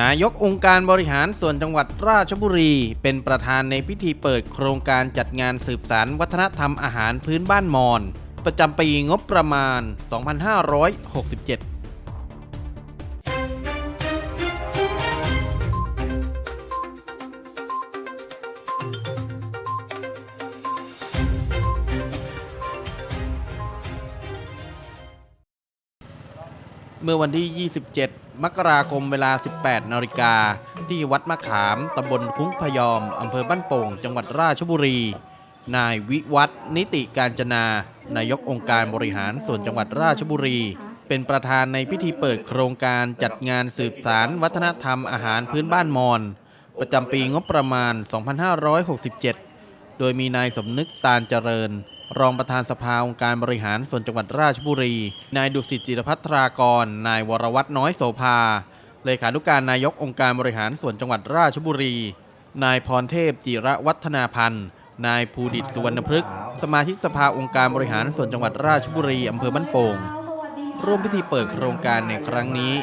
นายกองค์การบริหารส่วนจังหวัดราชบุรี เป็นประธานในพิธีเปิดโครงการจัดงานสืบสารวัฒนธรรมอาหารพื้นบ้านมอญประจำปีงบประมาณ 2567 เมื่อวันที่ 27 มกราคมเวลา 18 นาฬิกา ที่วัดมะขาม ตำบลคุ้งพยอม อำเภอบ้านโป่ง จังหวัดราชบุรี นายวิวัฒนิติการจนา นายกองค์การบริหารส่วนจังหวัดราชบุรี เป็นประธานในพิธีเปิดโครงการจัดงานสืบสารวัฒนธรรมอาหารพื้นบ้านมอญประจำปีงบประมาณ 2567 โดยมีนายสมนึกตาลเจริญ รองประธานสภาองค์การบริหารส่วนจังหวัดราชบุรี นายดุสิตจิรพัทรากร นายวรวัตน้อยโสภา เลขานุการนายกองค์การบริหารส่วนจังหวัดราชบุรี นายพรเทพจิระวัฒนาพันธ์ นายภูดิตสุวรรณพฤกษ์ สมาชิกสภาองค์การบริหารส่วนจังหวัดราชบุรีอำเภอบ้านโป่ง ร่วมพิธีเปิดโครงการในครั้งนี้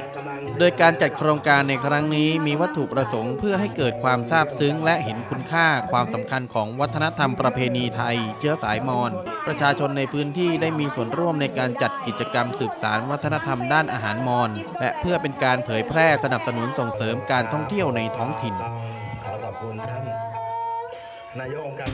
โดยการจัดโครงการในครั้งนี้มีวัตถุประสงค์เพื่อให้เกิดความซาบซึ้ง และเห็นคุณค่าความสำคัญของวัฒนธรรมประเพณีไทย เชื้อสายมอญประชาชนในพื้นที่ได้มีส่วนร่วมในการจัดกิจกรรมสืบสารวัฒนธรรมด้านอาหารมอญและเพื่อเป็นการเผยแพร่สนับสนุนส่งเสริมการท่องเที่ยวในท้องถิ่นขอขอบคุณท่านนายกองค์การ